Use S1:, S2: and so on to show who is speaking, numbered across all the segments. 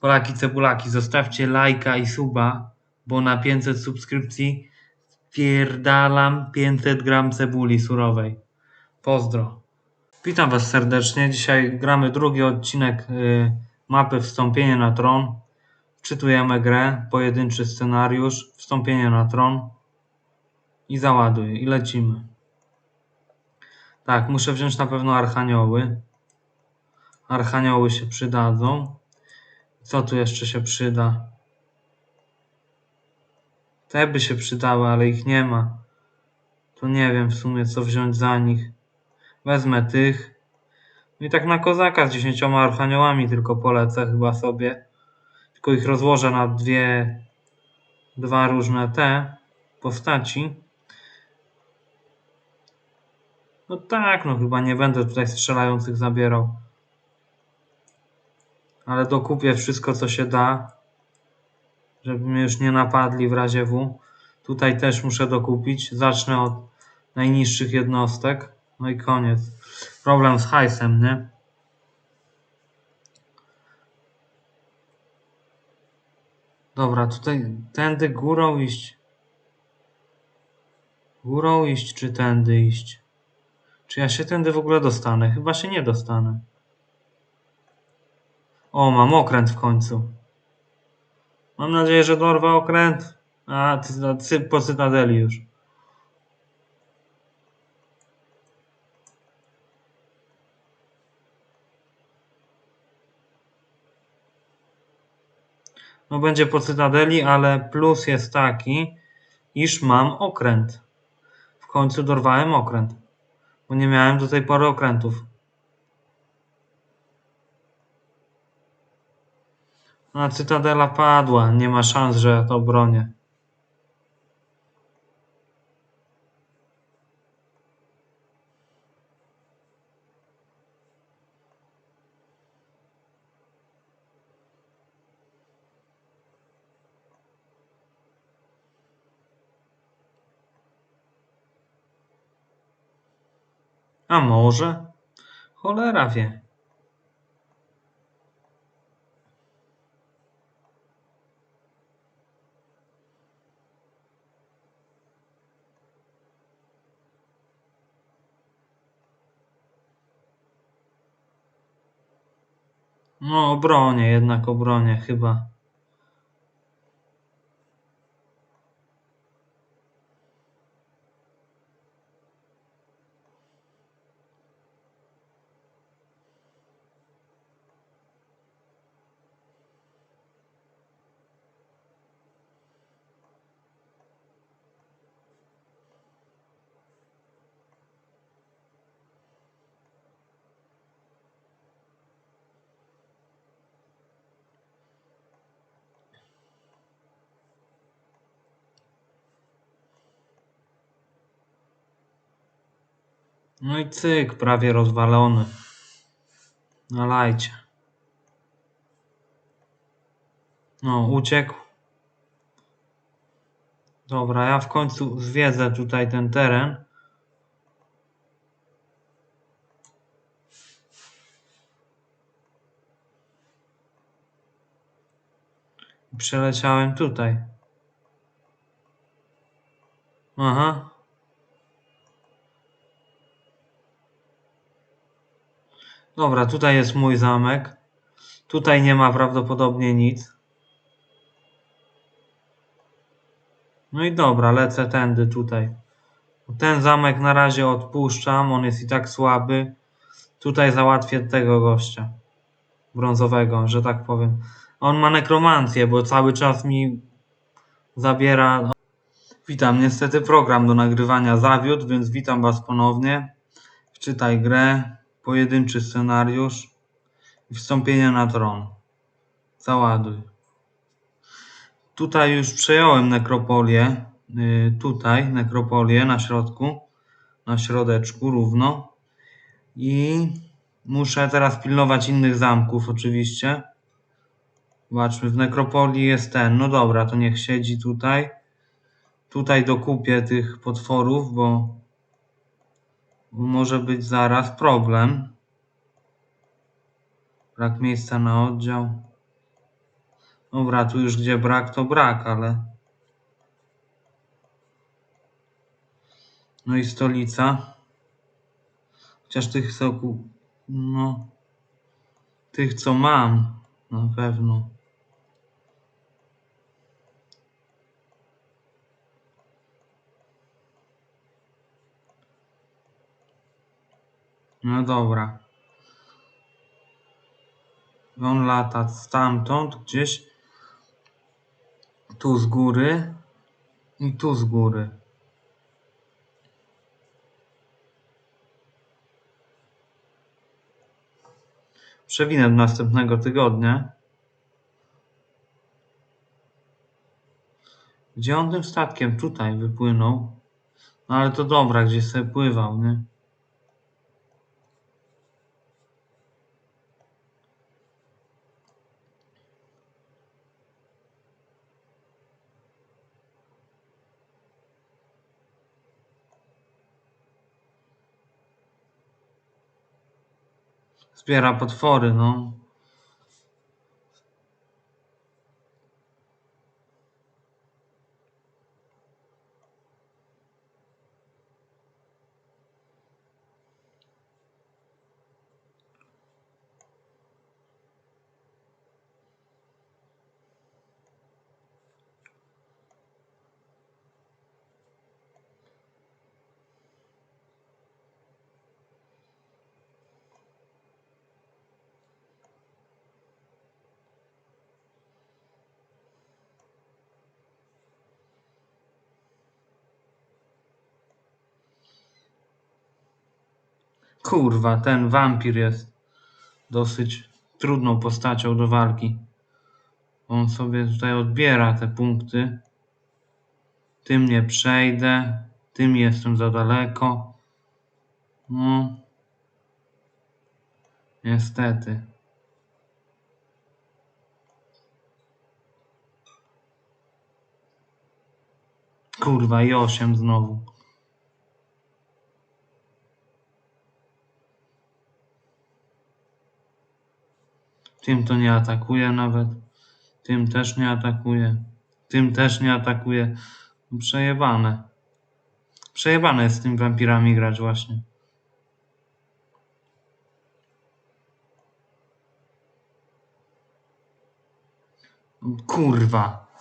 S1: Polaki, cebulaki, zostawcie lajka i suba, bo na 500 subskrypcji pierdalam 500 gram cebuli surowej. Pozdro. Witam Was serdecznie. Dzisiaj gramy drugi odcinek y, mapy Wstąpienie na Tron. Czytujemy grę, pojedynczy scenariusz, Wstąpienie na Tron i załaduj i lecimy. Tak, muszę wziąć na pewno archanioły. Archanioły się przydadzą. Co tu jeszcze się przyda? Te by się przydały, ale ich nie ma. To nie wiem w sumie co wziąć za nich. Wezmę tych. No i tak na kozaka z dziesięcioma archaniołami tylko polecę chyba sobie. Tylko ich rozłożę na dwie, dwa różne te postaci. No tak, no chyba nie będę tutaj strzelających zabierał. Ale dokupię wszystko co się da. Żeby mnie już nie napadli w razie W. Tutaj też muszę dokupić. Zacznę od najniższych jednostek. No i koniec. Problem z hajsem, nie? Dobra, tutaj tędy górą iść. Górą iść, czy tędy iść? Czy ja się tędy w ogóle dostanę? Chyba się nie dostanę. O, mam okręt w końcu. Mam nadzieję, że dorwę okręt. A, ty, ty, po cytadeli już. No będzie po cytadeli, ale plus jest taki, iż mam okręt. W końcu dorwałem okręt. Bo nie miałem do tej pory okrętów. A cytadela padła. Nie ma szans, że to bronię. A może? Cholera wie. No, obronię, jednak obronię, chyba. No i cyk, prawie rozwalony. Nalajcie. No, uciekł. Dobra, ja w końcu zwiedzę tutaj ten teren. Przeleciałem tutaj. Aha. Dobra, tutaj jest mój zamek. Tutaj nie ma prawdopodobnie nic. No i dobra, lecę tędy tutaj. Ten zamek na razie odpuszczam, on jest i tak słaby. Tutaj załatwię tego gościa. Brązowego, że tak powiem. On ma nekromancję, bo cały czas mi zabiera. Witam, niestety program do nagrywania zawiódł, więc witam Was ponownie. Wczytaj grę, pojedynczy scenariusz i wstąpienie na tron. Załaduj. Tutaj już przejąłem nekropolię. Yy, tutaj nekropolię na środku, na środeczku równo. I muszę teraz pilnować innych zamków oczywiście. Zobaczmy, w nekropolii jest ten. No dobra, to niech siedzi tutaj. Tutaj dokupię tych potworów, bo może być zaraz problem. Brak miejsca na oddział. Dobra, tu już gdzie brak, to brak, ale... No i stolica. Chociaż tych soku... No... Tych co mam, na pewno. No dobra. On lata stamtąd gdzieś. Tu z góry. I tu z góry. Przewinę następnego tygodnia. Gdzie on tym statkiem? Tutaj wypłynął. No ale to dobra, gdzie sobie pływał, nie? Zbiera potwory, no. Kurwa, ten wampir jest dosyć trudną postacią do walki. On sobie tutaj odbiera te punkty. Tym nie przejdę. Tym jestem za daleko. No. Niestety. Kurwa, i 8 znowu. Tym to nie atakuje nawet. Tym też nie atakuje. Tym też nie atakuje. Przejebane. Przejebane jest z tymi wampirami grać właśnie. Kurwa.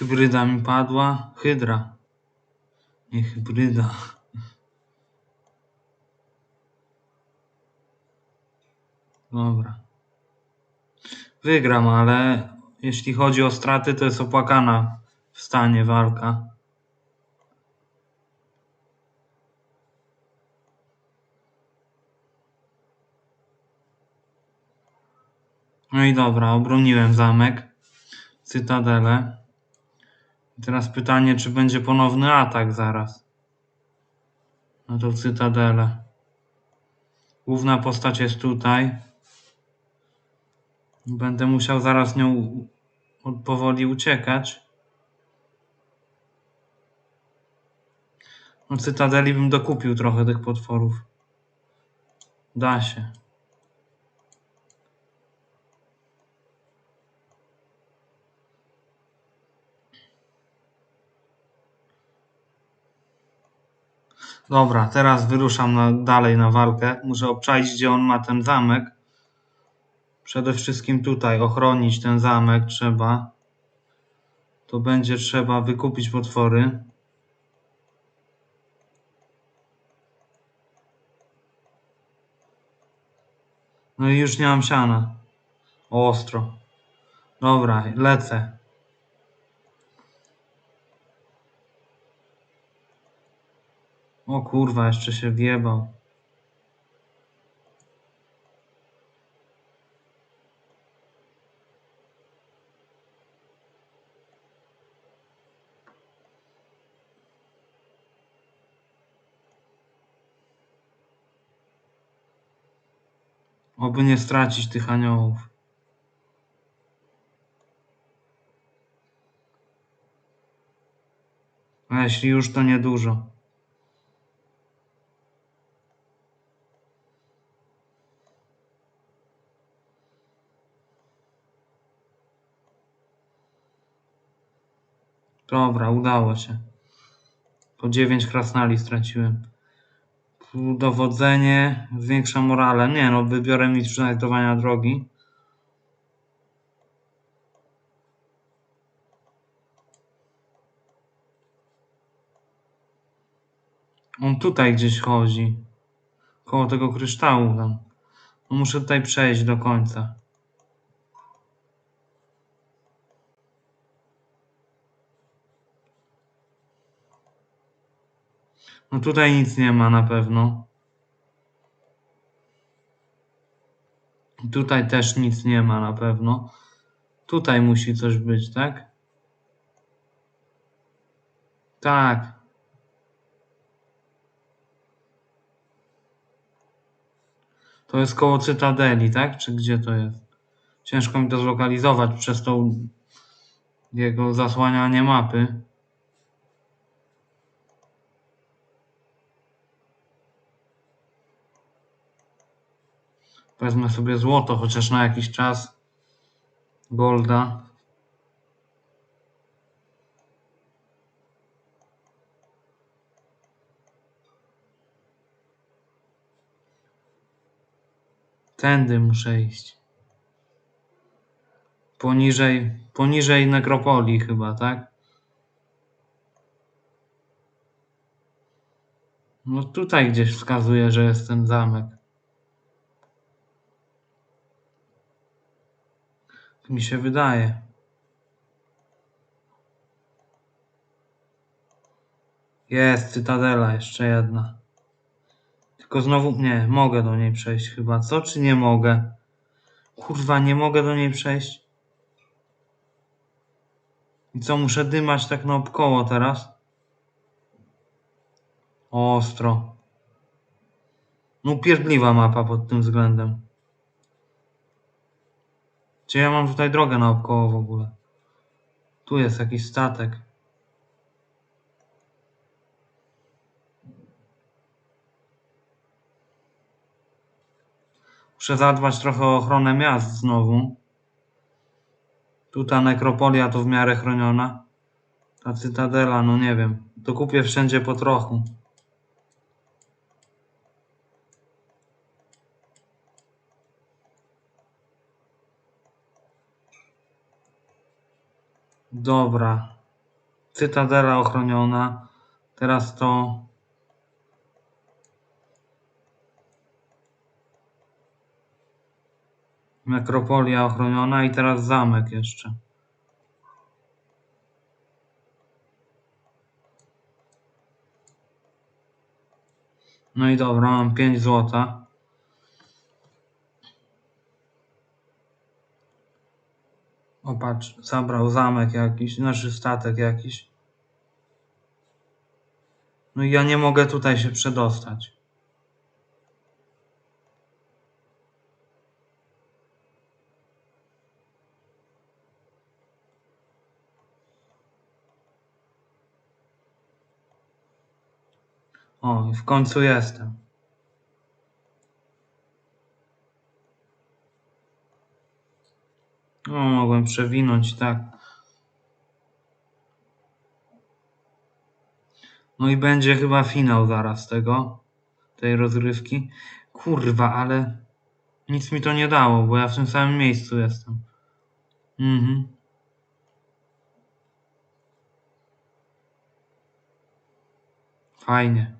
S1: Hybryda mi padła. Hydra. Nie hybryda. Dobra. Wygram, ale jeśli chodzi o straty, to jest opłakana w stanie walka. No i dobra, obroniłem zamek, cytadelę. Teraz pytanie, czy będzie ponowny atak zaraz. No to cytadelę. Główna postać jest tutaj. Będę musiał zaraz nią powoli uciekać. No Cytadeli bym dokupił trochę tych potworów. Da się. Dobra, teraz wyruszam na, dalej na walkę. Muszę obczaić, gdzie on ma ten zamek. Przede wszystkim tutaj ochronić ten zamek trzeba. To będzie trzeba wykupić potwory. No i już nie mam siana. Ostro. Dobra, lecę. O kurwa, jeszcze się wjebał. Oby nie stracić tych aniołów. A jeśli już, to niedużo. Dobra, udało się. Po 9 krasnali straciłem. Dowodzenie zwiększa morale. Nie no, wybiorę mistrz znajdowania drogi. On tutaj gdzieś chodzi. Koło tego kryształu tam. No muszę tutaj przejść do końca. No tutaj nic nie ma na pewno. Tutaj też nic nie ma na pewno. Tutaj musi coś być, tak? Tak. To jest koło Cytadeli, tak? Czy gdzie to jest? Ciężko mi to zlokalizować przez tą jego zasłanianie mapy. Wezmę sobie złoto, chociaż na jakiś czas. Golda. Tędy muszę iść. Poniżej, poniżej nekropolii chyba, tak? No tutaj gdzieś wskazuje, że jest ten zamek. Mi się wydaje. Jest cytadela jeszcze jedna. Tylko znowu nie, mogę do niej przejść chyba. Co czy nie mogę? Kurwa, nie mogę do niej przejść. I co, muszę dymać tak naokoło teraz? Ostro. No upierdliwa mapa pod tym względem. Czy ja mam tutaj drogę naokoło w ogóle? Tu jest jakiś statek. Muszę zadbać trochę o ochronę miast znowu. Tu ta nekropolia to w miarę chroniona. Ta cytadela, no nie wiem. To kupię wszędzie po trochu. Dobra. Cytadela ochroniona. Teraz to. Nekropolia ochroniona i teraz zamek jeszcze. No i dobra, mam 5 złota. O patrz, zabrał zamek jakiś, znaczy statek jakiś. No i ja nie mogę tutaj się przedostać. O, i w końcu jestem. O, mogłem przewinąć, tak. No i będzie chyba finał zaraz tego, tej rozgrywki. Kurwa, ale nic mi to nie dało, bo ja w tym samym miejscu jestem. Mhm. Fajnie.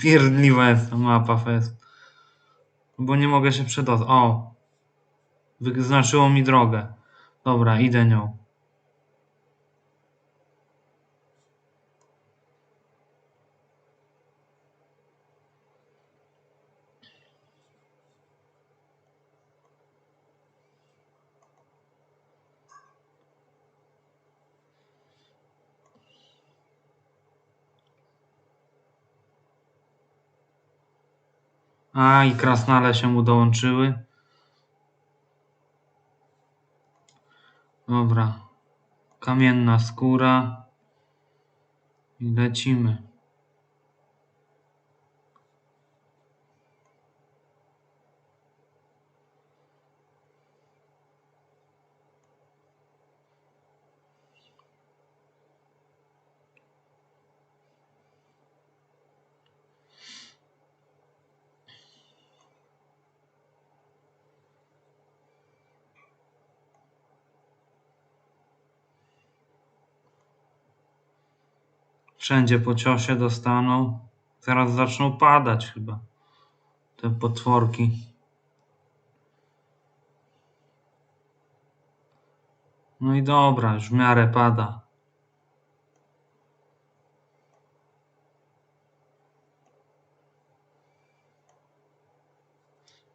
S1: Pierdliwa jest ta mapa fest. Bo nie mogę się przedostać. O! Wyznaczyło mi drogę. Dobra, idę nią. A, i krasnale się mu dołączyły. Dobra. Kamienna skóra. I lecimy. Wszędzie po ciosie dostaną. Zaraz zaczną padać chyba. Te potworki. No i dobra, już w miarę pada.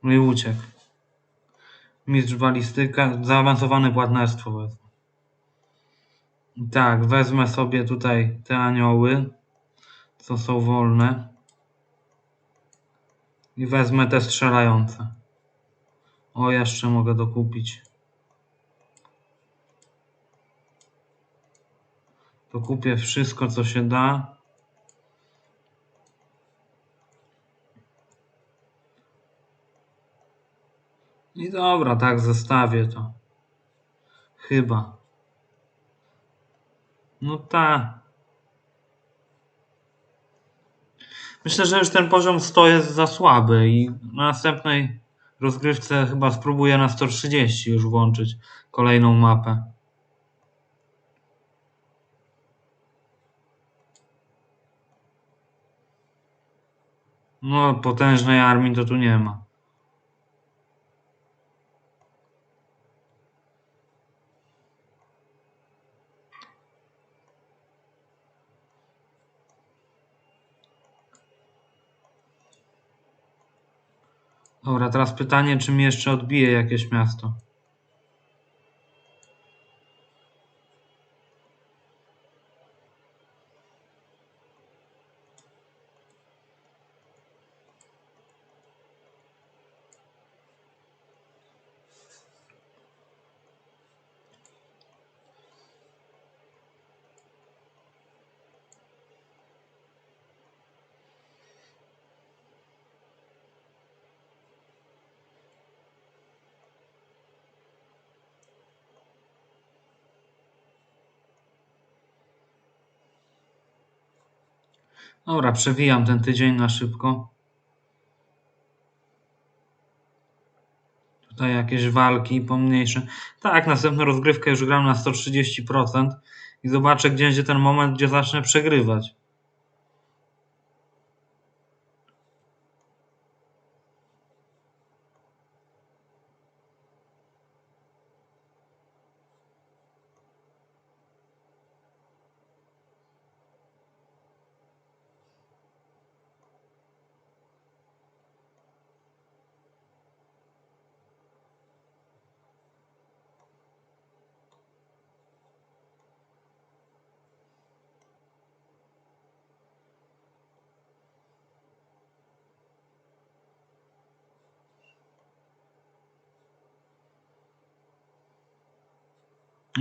S1: No i uciekł. Mistrz balistyka, zaawansowane płatnerstwo wezmę. Tak, wezmę sobie tutaj te anioły, co są wolne. I wezmę te strzelające. O, jeszcze mogę dokupić. Dokupię wszystko, co się da. I dobra, tak zostawię to. Chyba. No tak. Myślę, że już ten poziom 100 jest za słaby i na następnej rozgrywce chyba spróbuję na 130 już włączyć kolejną mapę. No, potężnej armii to tu nie ma. Dobra, teraz pytanie, czy mi jeszcze odbije jakieś miasto. Dobra, przewijam ten tydzień na szybko. Tutaj jakieś walki pomniejsze. Tak, następną rozgrywkę już gram na 130% i zobaczę, gdzie będzie ten moment, gdzie zacznę przegrywać.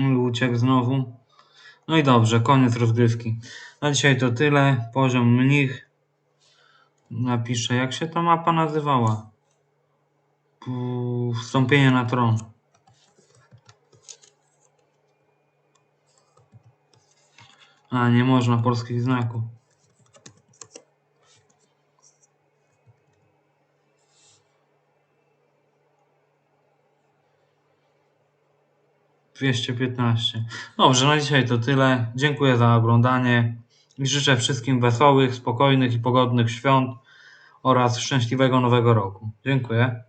S1: Uciekł znowu. No i dobrze, koniec rozgrywki. Na dzisiaj to tyle. Poziom mnich. Napiszę, jak się ta mapa nazywała. Wstąpienie na tron. A, nie można polskich znaków. Dwieście piętnaście. Dobrze, na dzisiaj to tyle. Dziękuję za oglądanie i życzę wszystkim wesołych, spokojnych i pogodnych świąt oraz szczęśliwego nowego roku. Dziękuję.